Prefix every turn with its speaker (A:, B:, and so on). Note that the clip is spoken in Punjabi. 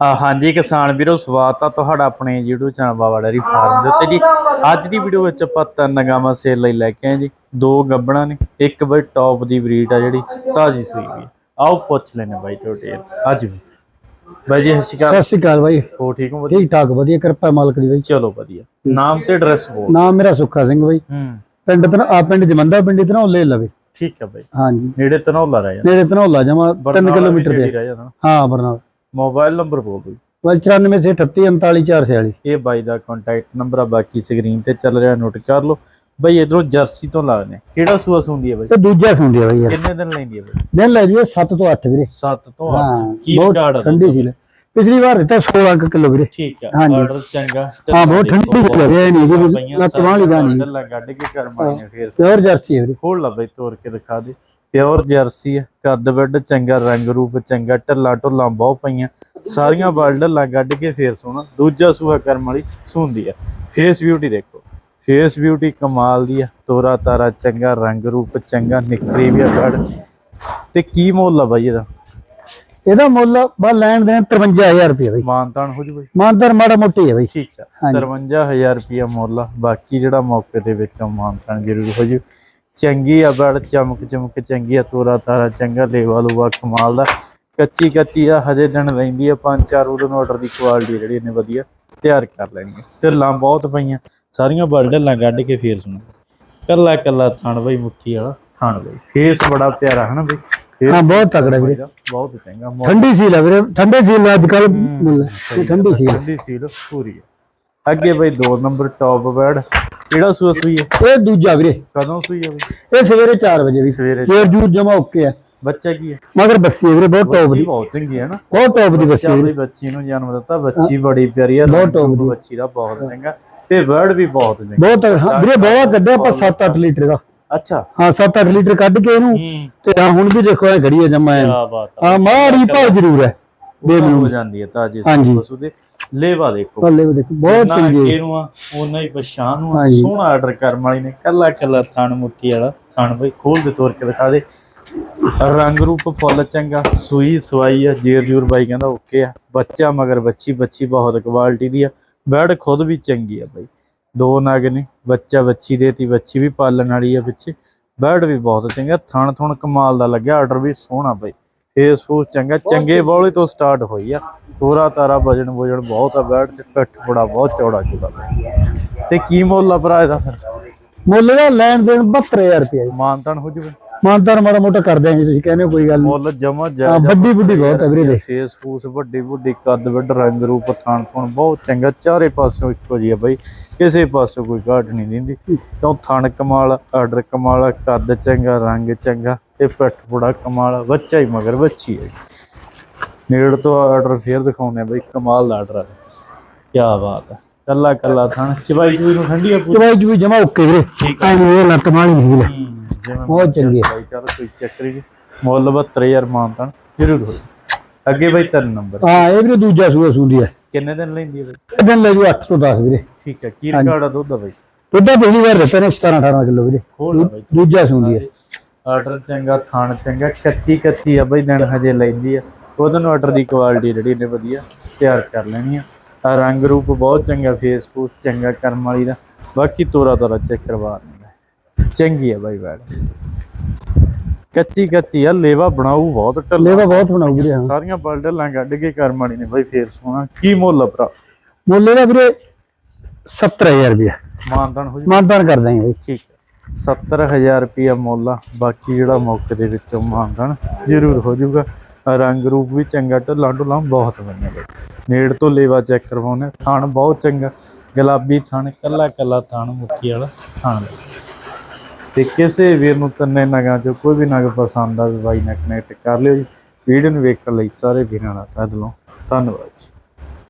A: ਹਾਂਜੀ ਕਿਸਾਨ ਵੀਰੋ ਸਵਾਗਤ ਆ ਤੁਹਾਡਾ ਆਪਣੇ YouTube channel Baba dairy farm ਦੇ ਉੱਤੇ ਜੀ। ਅੱਜ ਦੀ ਵੀਡੀਓ ਵਿੱਚ ਆਪਾਂ ਤਿੰਨ ਗਾਵਾਂ ਸੇਲ ਲਈ ਲੈ ਕੇ ਆਏ ਜੀ। ਦੋ ਗੱਬਣਾ ਨੇ ਇੱਕ ਬਈ ਟੌਪ ਦੀ ਬਰੀਡ ਆ ਜਿਹੜੀ ਤਾਜੀ ਸੂਈ ਵੀ। ਆਓ ਪੁੱਛ ਲੈਣੇ ਬਾਈ ਤੁਹਾਡੇ ਅੱਜ ਵੀ। ਬਾਈ ਜੀ ਸਤਿ ਸ਼੍ਰੀ ਅਕਾਲ।
B: ਸਤਿ ਸ਼੍ਰੀ ਅਕਾਲ ਬਾਈ।
A: ਹੋ ਠੀਕ ਹੋ ਵਧੀਆ?
B: ਠੀਕ ਠਾਕ ਵਧੀਆ ਕਿਰਪਾ ਮਾਲਕ ਦੀ ਬਾਈ।
A: ਚਲੋ ਵਧੀਆ। ਨਾਮ ਤੇ ਐਡਰੈਸ ਬੋਲ।
B: ਨਾਮ ਮੇਰਾ ਸੁੱਖਾ ਸਿੰਘ ਬਾਈ।
A: ਹੂੰ।
B: ਪਿੰਡ ਤਨ ਆ ਪਿੰਡ ਜਮੰਦਾ ਪਿੰਡ ਇਤਨਾ ਲੈ ਲਵੇ।
A: ਠੀਕ ਹੈ ਬਾਈ।
B: ਹਾਂਜੀ।
A: ਨੇੜੇ ਤਨੌਲਾ ਰਹਿ ਜਾਂਦਾ।
B: ਨੇੜੇ ਤਨੌਲਾ ਜਮਾ 3
A: ਬਰਨਾਲਾ ਵੀ
B: ਕਿਲੋਮੀਟਰ
A: ਜਾਂਦਾ।
B: ਹਾਂ ਬਰਨਾਲ।
A: ਮੋਬਾਈਲ ਨੰਬਰ ਬੋਲ ਦਿਓ।
B: ਵਲ 94 ਸੇ 38 39 446
A: ਇਹ ਬਾਈ ਦਾ ਕੰਟੈਕਟ ਨੰਬਰ ਆ ਬਾਕੀ ਸਕਰੀਨ ਤੇ ਚੱਲ ਰਿਹਾ ਨੋਟ ਕਰ ਲਓ। ਬਾਈ ਇਧਰੋਂ ਜਰਸੀ ਤੋਂ ਲੱਗਦੇ ਕਿਹੜਾ ਸੂਆ ਸੁੰਦੀ ਹੈ ਬਾਈ?
B: ਤੇ ਦੂਜਾ ਸੁਣਦੀ ਆ ਬਾਈ
A: ਕਿੰਨੇ ਦਿਨ ਲੈਂਦੀ ਹੈ ਬਾਈ?
B: ਦਿਨ ਲੈ ਜੀਏ 7 ਤੋਂ 8 ਵੀਰੇ।
A: 7 ਤੋਂ 8
B: ਹਾਂ
A: ਕੀ ਰਿਕਾਰਡ ਆ
B: ਠੰਡੀ ਸੀ ਪਿਛਲੀ ਵਾਰ ਦਿੱਤਾ 16 ਕਿਲੋ ਵੀਰੇ।
A: ਠੀਕ ਹੈ
B: ਹਾਂਜੀ।
A: ਆਰਡਰ ਚੰਗਾ।
B: ਹਾਂ ਬਹੁਤ ਠੰਡੀ ਸੀ ਲੱਗਿਆ ਨਹੀਂ ਜੀ ਲੱਤ ਵਾਲੀ ਦਾ ਨਹੀਂ।
A: ਗੱਲਾਂ ਕੱਢ ਕੇ ਕਰ ਮਾਰੀਆਂ ਫੇਰ।
B: ਪਿਓਰ ਜਰਸੀ ਹੈ ਵੀਰੇ।
A: ਖੋਲ ਲਾ ਬਾਈ ਤੋੜ ਕੇ ਦਿਖਾ ਦੇ। ਪਿਓਰ ਜਰਸੀ ਹੈ ਕੱਦ ਵੱਡ ਚੰਗਾ ਰੰਗ ਰੂਪ ਚੰਗਾ ਢੱਲਾ ਢੁੱਲਾਂ ਬਹੁਤ ਪਈਆਂ। ਸਾਰੀਆਂ ਬਲ ਢੱਲਾਂ ਕੱਢ ਕੇ ਫੇਰ ਸੋਣਾ ਦੂਜਾ ਸੂਆ ਕਰਮ ਵਾਲੀ ਸੁੰਦੀ ਆ ਫੇਸ ਬਿਊਟੀ ਦੇਖੋ ਫੇਸ ਬਿਊਟੀ ਕਮਾਲ ਦੀ ਆ ਤੋਰਾ ਤਾਰਾ ਚੰਗਾ ਰੰਗ ਰੂਪ ਚੰਗਾ ਨਿਕਰੀ ਵੀ ਗੜ ਤੇ ਕੀ ਮੁੱਲ ਆ ਬਾਈ ਇਹਦਾ?
B: ਇਹਦਾ ਮੁੱਲ ਬਾ ਲੈਣ ਦੇਣ 53000 ਰੁਪਏ ਬਾਈ।
A: ਮਾਨਤਾਨ ਹੋ ਜੂ ਬਾਈ?
B: ਮਾਨਦਰ ਮਾੜਾ ਮੋਟੀ ਹੈ ਬਾਈ।
A: ਠੀਕ ਆ
B: ਹਾਂਜੀ।
A: 53000 ਰੁਪਿਆ ਮੁੱਲ ਬਾਕੀ ਜਿਹੜਾ ਮੌਕੇ ਦੇ ਵਿੱਚ ਮਾਨਤਾਨ ਜ਼ਰੂਰ ਹੋ ਜੂ। ਚੰਗੀ ਆ ਬੜ ਚਮਕ ਚਮਕ ਚੰਗੀ ਆ ਤੋਰਾ ਤਾਰਾ ਚੰਗਾ ਲੇਵਾ ਲੂਆ ਕਮਾਲ ਦਾ। ਕੱਚੀ ਕੱਚੀ ਆ ਹਜੇ ਦਿਨ ਲੈਂਦੀ ਆ ਪੰਜ ਚਾਰ ਉਹਦੇ ਆਰਡਰ ਦੀ ਕੁਆਲਿਟੀ ਜਿਹੜੀ ਇਹਨੇ ਵਧੀਆ ਤਿਆਰ ਕਰ ਲੈਣੀ ਆ ਢਿੱਲਾਂ ਬਹੁਤ ਪਈਆਂ ਸਾਰੀਆਂ ਬੜ ਢਿੱਲਾਂ ਕੱਢ ਕੇ ਫੇਰ ਸੁਣੋ ਕੱਲਾ ਕੱਲਾ ਥਣ ਬਈ ਮੁੱਠੀ ਵਾਲਾ ਥਣ ਬਈ। ਫੇਸ ਬੜਾ ਪਿਆਰਾ ਹਨਾ ਬਈ?
B: ਹਾਂ ਬਹੁਤ ਤਕੜਾ ਵੀਰੇ।
A: ਬਹੁਤ ਚੰਗਾ।
B: ਠੰਡੀ ਸੀ ਲੱਗ ਵੀਰੇ ਠੰਡੇ ਸੀ ਅੱਜ ਕੱਲ ਹੈ। ਠੰਡੀ ਸੀ
A: ਠੰਡੀ ਸੀਲ ਪੂਰੀ ਹੈ ਅੱਗੇ ਬਈ 2 ਨੰਬਰ ਟੌਪ ਬੈਡ ਕਿਹੜਾ ਸੂਆ ਸੂਈ ਹੈ?
B: ਇਹ ਦੂਜਾ ਵੀਰੇ।
A: ਕਦੋਂ ਸੂਈ ਹੈ ਬਈ?
B: ਇਹ ਸਵੇਰੇ 4 ਵਜੇ ਵੀ।
A: ਸਵੇਰੇ
B: ਜੋਰ ਜੂਰ ਜਮਾ ਓਕੇ ਆ।
A: ਬੱਚਾ ਕੀ ਹੈ?
B: ਮਗਰ ਬੱਸੀ ਹੈ ਵੀਰੇ ਬਹੁਤ ਟੌਪ ਦੀ।
A: ਬਹੁਤ ਚੰਗੀ ਹੈ ਨਾ।
B: ਬਹੁਤ ਟੌਪ ਦੀ ਬੱਸੀ ਹੈ
A: ਬੱਚੀ ਨੂੰ ਜਨਮ ਦਿੱਤਾ ਬੱਚੀ ਬੜੀ ਪਿਆਰੀ ਹੈ
B: ਬਹੁਤ top
A: ਰੂਪ ਬੱਚੀ ਦਾ ਬਹੁਤ ਚੰਗਾ। ਤੇ ਬਰਡ ਵੀ ਬਹੁਤ ਚੰਗਾ।
B: ਬਹੁਤ ਹਾਂ ਵੀਰੇ ਬਹੁਤ ਕੱਢਿਆ ਆਪਾਂ 7-8 ਲੀਟਰ ਦਾ।
A: ਅੱਛਾ।
B: ਹਾਂ 7-8 ਲੀਟਰ ਕੱਢ ਕੇ ਇਹਨੂੰ।
A: ਹੂੰ।
B: ਤੇ ਆ ਹੁਣ ਵੀ ਦੇਖੋ ਇਹ ਹੈ ਜਮਾ
A: ਬਾਤ ਆ।
B: ਮਾੜੀ ਭਾਅ ਜ਼ਰੂਰ ਹੈ।
A: ਬੇ ਹੋ ਜਾਂਦੀ ਹੈ ਤਾਜੀ। ਪਸ਼ੂ ਦੇ। ਲੇਵਾ ਦੇਖੋ।
B: ਪੱਲੇ ਵੀ ਦੇਖੋ ਬਹੁਤ ਚੰਗੀ ਹੈ।
A: ਨੂੰ ਆ ਉਹਨਾਂ ਹੀ ਪਛਾਣ ਨੂੰ। ਸੋਹਣਾ ਆਰਡਰ ਕਰਮ ਵਾਲੀ ਨੇ ਕੱਲਾ ਕੱਲਾ ਥਣ ਮੁੱਠੀ ਵਾਲਾ। ਥਣ ਬਈ ਖੋਲ ਦੇ ਤੋਰ ਕੇ ਦਿਖਾ ਦੇ। ਰੰਗ ਰੂਪ ਫੁੱਲ ਚੰਗਾ ਸੂਈ ਸਵਾਈ ਆ ਜੇਰ ਜੂਰ ਬਾਈ ਕਹਿੰਦਾ ਓਕੇ ਆ। ਬੱਚਾ ਮਗਰ ਬੱਚੀ ਬੱਚੀ ਬਹੁਤ ਕੁਆਲਿਟੀ ਦੀ ਆ। ਬੈਡ ਖੁਦ ਵੀ ਚੰਗੀ ਆ ਬਾਈ। ਦੋ ਨਗ ਨੇ ਬੱਚਾ ਬੱਚੀ ਦੇਤੀ ਬੱਚੀ ਵੀ ਪਾਲਣ ਵਾਲੀ ਆ ਪਿੱਛੇ। ਬੈਡ ਵੀ ਬਹੁਤ ਚੰਗਾ ਥਣ ਥਣ ਕਮਾਲ ਦਾ ਲੱਗਿਆ ਆਰਡਰ ਵੀ ਸੋਹਣਾ ਬਾਈ। ਫੇਸ ਫੂਸ ਚੰਗਾ। ਚੰਗੇ ਬੌਲੇ ਤੋਂ ਸਟਾਰਟ ਹੋਈ ਆ। ਤੋਰਾ ਤਾਰਾ ਵਜਣ ਵਜਣ ਬਹੁਤ ਆ ਬੈਡ ਚ ਪਿੱਠ ਬੜਾ ਬਹੁਤ ਚੌੜਾ ਚੌੜਾ ਤੇ ਕੀ ਮੁੱਲ ਆ ਭਰਾ ਇਹਦਾ ਫਿਰ?
B: ਮੁੱਲ ਦਾ ਲੈਣ ਦੇਣ 72000 ਰੁਪਏ
A: ਮਾਨਤਾਨ ਹੋ ਜੂਗਾ।
B: ਮਾਨਦਾਰ ਮਾੜਾ ਮੋਟਾ ਕਰ ਦਿਆਂਗੇ ਤੁਸੀਂ ਕਹਿੰਦੇ ਹੋ ਕੋਈ ਗੱਲ ਨਹੀਂ
A: ਮੁੱਲ ਜਮਾ
B: ਹਾਂ,
A: ਜਾ
B: ਵੱਡੀ ਵੱਡੀ ਬਹੁਤ ਹੈ ਵੀਰੇ ਦੇ।
A: ਫੇਸ ਫੂਸ ਵੱਡੀ ਵੱਡੀ ਕੱਦ ਵੱਡ ਰੰਗ ਰੂਪ ਥਾਣ ਥਣ ਬਹੁਤ ਚੰਗਾ ਚਾਰੇ ਪਾਸਿਓਂ ਇੱਕੋ ਜਿਹੀ ਆ ਬਈ। ਕਿਸੇ ਪਾਸੋਂ ਕੋਈ ਘਾਟ ਨਹੀਂ ਦਿੰਦੀ। ਕਿਉਂ? ਥਣ ਕਮਾਲ ਆਰਡਰ ਕਮਾਲ ਕੱਦ ਚੰਗਾ ਰੰਗ ਚੰਗਾ ਤੇ ਪਿੱਠ ਬੜਾ ਕਮਾਲ ਬੱਚਾ ਹੀ ਮਗਰ ਬੱਚੀ ਹੈ ਨੇੜ ਤੋਂ ਆਰਡਰ ਫੇਰ ਦਿਖਾਉਂਦੇ ਆ ਬਈ ਕਮਾਲ ਦਾ ਆਰਡਰ ਆ ਕੀ ਬਾਤ ਹੈ ਕੱਲਾ ਕੱਲਾ ਥਣ। ਚਵਾਈ ਚੂਈ ਨੂੰ ਠੰਡੀ ਆ ਪੂਰੀ?
B: ਚਵਾਈ ਜੂਈ ਜਮਾ ਓਕੇ ਵੀਰੇ। ਨਹੀਂ ਇਹ ਲੱਤ ਮਾਰੀ ਨਹੀਂ ਵੀਰੇ
A: ਜਿਵੇਂ
B: ਬਹੁਤ ਚੰਗੀ ਹੈ।
A: ਬਾਈ ਚਲ ਕੋਈ ਚੱਕਰੀ ਜੀ ਮੁੱਲ 72000 ਮਾਨਤਾਨ ਜ਼ਰੂਰ ਹੋਈ ਅੱਗੇ ਬਈ ਤਿੰਨ ਨੰਬਰ।
B: ਹਾਂ ਇਹ ਵੀਰੇ ਦੂਜਾ ਸੂਆ ਸੁੰਦੀ ਹੈ।
A: ਕਿੰਨੇ ਦਿਨ ਲੈਂਦੀ ਹੈ ਬਈ?
B: ਇਹ ਦਿਨ ਲੈ ਜੂ 8 ਤੋਂ 10 ਵੀਰੇ।
A: ਠੀਕ ਹੈ ਕੀ ਰਿਕਾਰਡ ਆ ਦੁੱਧ ਦਾ ਬਈ?
B: ਦੁੱਧਾ ਪਿਛਲੀ ਵਾਰ ਦਿੱਤੇ ਨੇ 17 18 ਕਿਲੋ ਵੀਰੇ। ਦੂਜਾ ਸੁੰਦੀ ਹੈ।
A: ਆਰਡਰ ਚੰਗਾ ਥਾਣ ਚੰਗਾ ਕੱਚੀ ਕੱਚੀ ਆ ਬਈ ਦਿਨ ਹਜੇ ਲੈਂਦੀ ਆ। ਉਹਦੇ ਨੂੰ ਆਰਡਰ ਦੀ ਕੁਆਲਿਟੀ ਜਿਹੜੀ ਇਹਨੇ ਵਧੀਆ ਤਿਆਰ ਕਰ ਲੈਣੀ ਆ। ਰੰਗ ਰੂਪ ਬਹੁਤ ਚੰਗਾ ਫੇਸ ਫੂਸ ਚੰਗਾ ਕਰਮ ਵਾਲੀ ਦਾ। ਬਾਕੀ ਤੋਰਾ ਤੋਰਾ ਚੈੱਕ ਕਰਵਾ ਚੰਗੀ ਆ ਬਾਈ ਬੈਡ ਕੱਚੀ ਕੱਚੀ ਆ ਲੇਵਾ ਬਣਾਊ ਬਹੁਤ ਢੱਲਾ।
B: ਲੇਵਾ ਬਹੁਤ ਬਣਾਉ ਵੀਰੇ ਹਾਂ।
A: ਸਾਰੀਆਂ ਬਲਡਲਾਂ ਕੱਢ ਕੇ ਕਰਮ ਵਾਲੀ ਨੇ ਬਾਈ ਫੇਰ ਸੋਹਣਾ। ਕੀ ਮੁੱਲ ਆ ਭਰਾ?
B: ਮੁੱਲ ਇਹਦਾ ਵੀਰੇ 70000 ਰੁਪਏ
A: ਮਾਨਦਾਨ ਹੋ ਜੀ।
B: ਮਾਨਦਾਨ ਕਰ ਦਾਂਗੇ
A: ਠੀਕ ਹੈ 70000 ਰੁਪਿਆ ਮੁੱਲ ਆ ਬਾਕੀ ਜਿਹੜਾ ਮੌਕੇ ਦੇ ਵਿੱਚੋਂ ਮਾਨਦਾਨ ਜ਼ਰੂਰ ਹੋ ਜਾਊਗਾ ਰੰਗ ਰੂਪ ਵੀ ਚੰਗਾ ਢੱਲਾ ਢੁੱਲਾ ਬਹੁਤ ਬਣਿਆ ਬਈ। ਨੇੜ ਤੋਂ ਲੇਵਾ ਚੈੱਕ ਕਰਵਾਉਣੇ ਥਣ ਬਹੁਤ ਚੰਗਾ ਗੁਲਾਬੀ ਥਣ ਕੱਲਾ ਕੱਲਾ ਥਣ ਮੁੱਠੀ ਵਾਲਾ ਥਣ ਤੇ ਕਿਸੇ ਵੀਰ ਨੂੰ ਤਿੰਨੇ ਨਗਾਂ ਚੋਂ ਕੋਈ ਵੀ ਨਗ ਪਸੰਦ ਆ ਬਾਈ ਨਾਲ ਕਨੈਕਟ ਕਰ ਲਿਓ ਜੀ। ਵੀਡੀਓ ਨੂੰ ਵੇਖਣ ਲਈ ਸਾਰੇ ਵੀਰਾਂ ਦਾ ਤਹਿ ਦਿਲੋਂ ਧੰਨਵਾਦ ਜੀ।